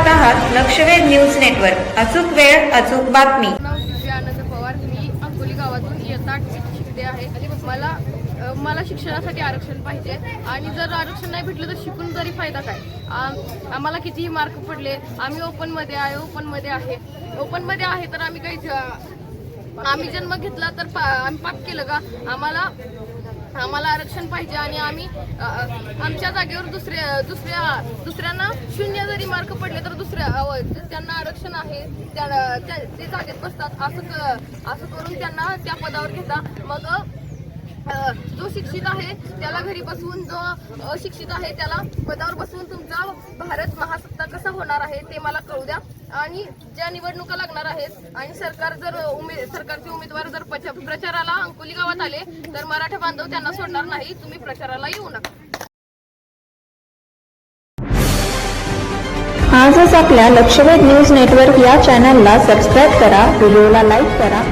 लक्षवेध news network. अचूक वेळ अचूक बातमी. आनंद पवार मी अकोली गावातून इयत्ता शिकते आहे. मला मला शिक्षणासाठी आरक्षण पाहिजे. आणि जर आरक्षण नाही भेटलं तर शिकून तरी फायदा काय? आम्हाला कितीही मार्क पडले आम्ही ओपनमध्ये आहे ओपनमध्ये आहे. ओपनमध्ये आहे तर आम्ही काही आम्ही जन्म घेतला तर पा आम्ही पाप केलं का? आम्हाला आम्हाला आरक्षण पाहिजे आणि आम्ही आमच्या जागेवर दुसऱ्या दुसऱ्या दुसऱ्यांना शून्य जरी मार्क पडले तर दुसऱ्या त्यांना आरक्षण आहे त्या त्या- ते जागेत बसतात. असं असं करून त्यांना त्या पदावर घेता. मग जो शिक्षित आहे त्याला घरी बसवून जो अशिक्षित आहे त्याला पदावर बसवून तुमचा भारत महासत्ता कसा होणार आहे ते मला कळू द्या. आणि ज्या निवडणुका लागणार आहेत आणि सरकार जर उमे सरकारचे उमेदवार जर प्रचाराला अंकोली गावात आले तर मराठा बांधव त्यांना सोडणार नाही. तुम्ही प्रचाराला येऊ नका. आजच आपल्या लक्षवेध न्यूज नेटवर्क या चॅनलला सबस्क्राईब करा व्हिडिओला लाईक करा